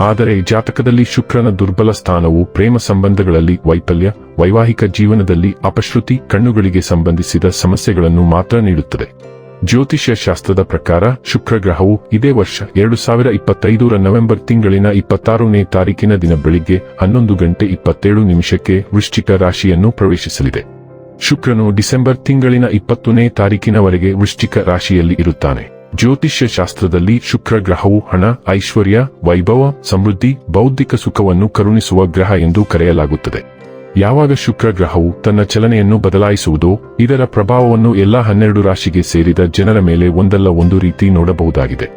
ಆದರೆ ಜಾತಕದಲ್ಲಿ ಶುಕ್ರನ ದುರ್ಬಲ ಸ್ಥಾನವು ಪ್ರೇಮ ಸಂಬಂಧಗಳಲ್ಲಿ ವೈಫಲ್ಯ, ವೈವಾಹಿಕ ಜೀವನದಲ್ಲಿ ಅಪಶ್ರುತಿ, ಕಣ್ಣುಗಳಿಗೆ ಸಂಬಂಧಿಸಿದ ಸಮಸ್ಯೆಗಳನ್ನು ಮಾತ್ರ ನೀಡುತ್ತದೆ. ಜ್ಯೋತಿಷ್ಯ ಶಾಸ್ತ್ರದ ಪ್ರಕಾರ ಶುಕ್ರ ಗ್ರಹವು ಇದೇ ವರ್ಷ ಎರಡು ಸಾವಿರ ಇಪ್ಪತ್ತೈದರ ನವೆಂಬರ್ ತಿಂಗಳಿನ ಇಪ್ಪತ್ತಾರನೇ ತಾರೀಕಿನ ದಿನ ಬೆಳಿಗ್ಗೆ ಹನ್ನೊಂದು ಗಂಟೆ ಇಪ್ಪತ್ತೇಳು ನಿಮಿಷಕ್ಕೆ ವೃಶ್ಚಿಕ ರಾಶಿಯನ್ನು ಪ್ರವೇಶಿಸಲಿದೆ. ಶುಕ್ರನು ಡಿಸೆಂಬರ್ ತಿಂಗಳಿನ ಇಪ್ಪತ್ತನೇ ತಾರೀಕಿನವರೆಗೆ ವೃಶ್ಚಿಕ ರಾಶಿಯಲ್ಲಿ ಇರುತ್ತಾನೆ. ಜ್ಯೋತಿಷ್ಯ ಶಾಸ್ತ್ರದಲ್ಲಿ ಶುಕ್ರ ಗ್ರಹವು ಹಣ, ಐಶ್ವರ್ಯ, ವೈಭವ, ಸಮೃದ್ಧಿ, ಬೌದ್ಧಿಕ ಸುಖವನ್ನು ಕರುಣಿಸುವ ಗ್ರಹ ಎಂದು ಕರೆಯಲಾಗುತ್ತದೆ. ಯಾವಾಗ ಶುಕ್ರ ಗ್ರಹವು ತನ್ನ ಚಲನೆಯನ್ನು ಬದಲಾಯಿಸುವುದೋ, ಇದರ ಪ್ರಭಾವವನ್ನು ಎಲ್ಲಾ ಹನ್ನೆರಡು ರಾಶಿಗೆ ಸೇರಿದ ಜನರ ಮೇಲೆ ಒಂದಲ್ಲ ಒಂದು ರೀತಿ ನೋಡಬಹುದಾಗಿದೆ.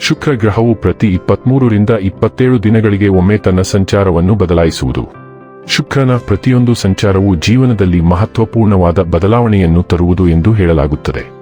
ಶುಕ್ರ ಗ್ರಹವು ಪ್ರತಿ ಇಪ್ಪತ್ಮೂರರಿಂದ ಇಪ್ಪತ್ತೇಳು ದಿನಗಳಿಗೆ ಒಮ್ಮೆ ತನ್ನ ಸಂಚಾರವನ್ನು ಬದಲಾಯಿಸುವುದು. ಶುಕ್ರನ ಪ್ರತಿಯೊಂದು ಸಂಚಾರವು ಜೀವನದಲ್ಲಿ ಮಹತ್ವಪೂರ್ಣವಾದ ಬದಲಾವಣೆಯನ್ನು ತರುವುದು ಎಂದು ಹೇಳಲಾಗುತ್ತದೆ.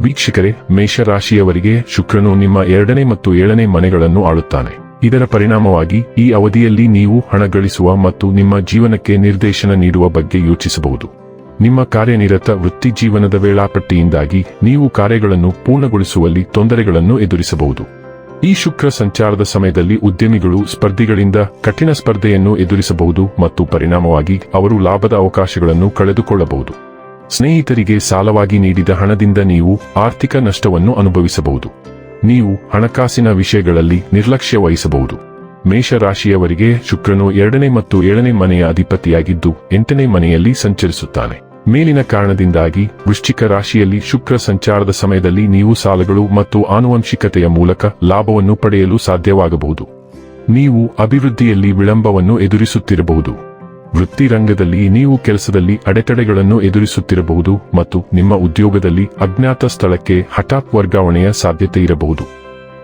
ವೀಕ್ಷಕರೇ, ಮೇಷರಾಶಿಯವರಿಗೆ ಶುಕ್ರನು ನಿಮ್ಮ ಎರಡನೇ ಮತ್ತು ಏಳನೇ ಮನೆಗಳನ್ನು ಆಳುತ್ತಾನೆ. ಇದರ ಪರಿಣಾಮವಾಗಿ ಈ ಅವಧಿಯಲ್ಲಿ ನೀವು ಹಣ ಗಳಿಸುವ ಮತ್ತು ನಿಮ್ಮ ಜೀವನಕ್ಕೆ ನಿರ್ದೇಶನ ನೀಡುವ ಬಗ್ಗೆ ಯೋಚಿಸಬಹುದು. ನಿಮ್ಮ ಕಾರ್ಯನಿರತ ವೃತ್ತಿ ಜೀವನದ ವೇಳಾಪಟ್ಟಿಯಿಂದಾಗಿ ನೀವು ಕಾರ್ಯಗಳನ್ನು ಪೂರ್ಣಗೊಳಿಸುವಲ್ಲಿ ತೊಂದರೆಗಳನ್ನು ಎದುರಿಸಬಹುದು. ಈ ಶುಕ್ರ ಸಂಚಾರದ ಸಮಯದಲ್ಲಿ ಉದ್ಯಮಿಗಳು ಸ್ಪರ್ಧಿಗಳಿಂದ ಕಠಿಣ ಸ್ಪರ್ಧೆಯನ್ನು ಎದುರಿಸಬಹುದು ಮತ್ತು ಪರಿಣಾಮವಾಗಿ ಅವರು ಲಾಭದ ಅವಕಾಶಗಳನ್ನು ಕಳೆದುಕೊಳ್ಳಬಹುದು. ಸ್ನೇಹಿತರಿಗೆ ಸಾಲವಾಗಿ ನೀಡಿದ ಹಣದಿಂದ ನೀವು ಆರ್ಥಿಕ ನಷ್ಟವನ್ನು ಅನುಭವಿಸಬಹುದು. ನೀವು ಹಣಕಾಸಿನ ವಿಷಯಗಳಲ್ಲಿ ನಿರ್ಲಕ್ಷ್ಯ ವಹಿಸಬಹುದು. ಮೇಷರಾಶಿಯವರಿಗೆ ಶುಕ್ರನು ಎರಡನೇ ಮತ್ತು ಏಳನೇ ಮನೆಯ ಅಧಿಪತಿಯಾಗಿದ್ದು ಎಂಟನೇ ಮನೆಯಲ್ಲಿ ಸಂಚರಿಸುತ್ತಾನೆ. ಮೇಲಿನ ಕಾರಣದಿಂದಾಗಿ ವೃಶ್ಚಿಕ ರಾಶಿಯಲ್ಲಿ ಶುಕ್ರ ಸಂಚಾರದ ಸಮಯದಲ್ಲಿ ನೀವು ಸಾಲಗಳು ಮತ್ತು ಆನುವಂಶಿಕತೆಯ ಮೂಲಕ ಲಾಭವನ್ನು ಪಡೆಯಲು ಸಾಧ್ಯವಾಗಬಹುದು. ನೀವು ಅಭಿವೃದ್ಧಿಯಲ್ಲಿ ವಿಳಂಬವನ್ನು ಎದುರಿಸುತ್ತಿರಬಹುದು. ವೃತ್ತಿ ರಂಗದಲ್ಲಿ ನೀವು ಕೆಲಸದಲ್ಲಿ ಅಡೆತಡೆಗಳನ್ನು ಎದುರಿಸುತ್ತಿರಬಹುದು ಮತ್ತು ನಿಮ್ಮ ಉದ್ಯೋಗದಲ್ಲಿ ಅಜ್ಞಾತ ಸ್ಥಳಕ್ಕೆ ಹಠಾತ್ ವರ್ಗಾವಣೆಯ ಸಾಧ್ಯತೆ ಇರಬಹುದು.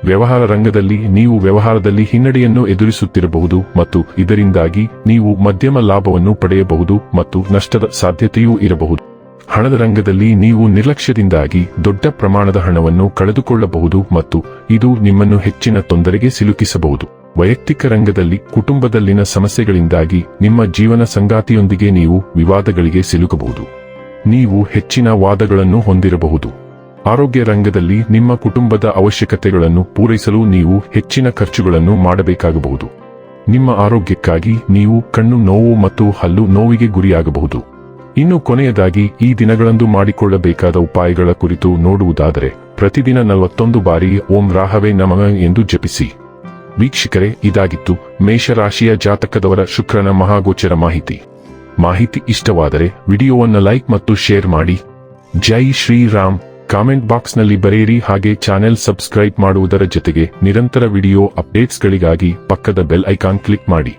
ವ್ಯವಹಾರ ರಂಗದಲ್ಲಿ ನೀವು ವ್ಯವಹಾರದಲ್ಲಿ ಹಿನ್ನಡೆಯನ್ನು ಎದುರಿಸುತ್ತಿರಬಹುದು ಮತ್ತು ಇದರಿಂದಾಗಿ ನೀವು ಮಧ್ಯಮ ಲಾಭವನ್ನು ಪಡೆಯಬಹುದು ಮತ್ತು ನಷ್ಟದ ಸಾಧ್ಯತೆಯೂ ಇರಬಹುದು. ಹಣದ ರಂಗದಲ್ಲಿ ನೀವು ನಿರ್ಲಕ್ಷ್ಯದಿಂದಾಗಿ ದೊಡ್ಡ ಪ್ರಮಾಣದ ಹಣವನ್ನು ಕಳೆದುಕೊಳ್ಳಬಹುದು ಮತ್ತು ಇದು ನಿಮ್ಮನ್ನು ಹೆಚ್ಚಿನ ತೊಂದರೆಗೆ ಸಿಲುಕಿಸಬಹುದು. ವೈಯಕ್ತಿಕ ರಂಗದಲ್ಲಿ ಕುಟುಂಬದಲ್ಲಿನ ಸಮಸ್ಯೆಗಳಿಂದಾಗಿ ನಿಮ್ಮ ಜೀವನ ಸಂಗಾತಿಯೊಂದಿಗೆ ನೀವು ವಿವಾದಗಳಿಗೆ ಸಿಲುಕಬಹುದು. ನೀವು ಹೆಚ್ಚಿನ ವಾದಗಳನ್ನು ಹೊಂದಿರಬಹುದು. ಆರೋಗ್ಯ ರಂಗದಲ್ಲಿ ನಿಮ್ಮ ಕುಟುಂಬದ ಅವಶ್ಯಕತೆಗಳನ್ನು ಪೂರೈಸಲು ನೀವು ಹೆಚ್ಚಿನ ಖರ್ಚುಗಳನ್ನು ಮಾಡಬೇಕಾಗಬಹುದು. ನಿಮ್ಮ ಆರೋಗ್ಯಕ್ಕಾಗಿ ನೀವು ಕಣ್ಣು ನೋವು ಮತ್ತು ಹಲ್ಲು ನೋವಿಗೆ ಗುರಿಯಾಗಬಹುದು. ಇನ್ನು ಕೊನೆಯದಾಗಿ ಈ ದಿನಗಳಂದು ಮಾಡಿಕೊಳ್ಳಬೇಕಾದ ಉಪಾಯಗಳ ಕುರಿತು ನೋಡುವುದಾದರೆ ಪ್ರತಿದಿನ ನಲವತ್ತೊಂದು ಬಾರಿ ಓಂ ರಾಹವೇ ನಮಃ ಎಂದು ಜಪಿಸಿ. ವೀಕ್ಷಕರೇ, ಇದಾಗಿತ್ತು ಮೇಷರಾಶಿಯ ಜಾತಕದವರ ಶುಕ್ರನ ಮಹಾಗೋಚರ ಮಾಹಿತಿ. ಮಾಹಿತಿ ಇಷ್ಟವಾದರೆ ವಿಡಿಯೋವನ್ನು ಲೈಕ್ ಮತ್ತು ಶೇರ್ ಮಾಡಿ. ಜೈ ಶ್ರೀರಾಮ್. ಕಾಮೆಂಟ್ ಬಾಕ್ಸ್ನಲ್ಲಿ ಬರೆಯಿರಿ ಹಾಗೆ ಚಾನೆಲ್ ಸಬ್ಸ್ಕ್ರೈಬ್ ಮಾಡುವುದರ ಜೊತೆಗೆ ನಿರಂತರ ವಿಡಿಯೋ ಅಪ್ಡೇಟ್ಸ್ಗಳಿಗಾಗಿ ಪಕ್ಕದ ಬೆಲ್ ಐಕಾನ್ ಕ್ಲಿಕ್ ಮಾಡಿ.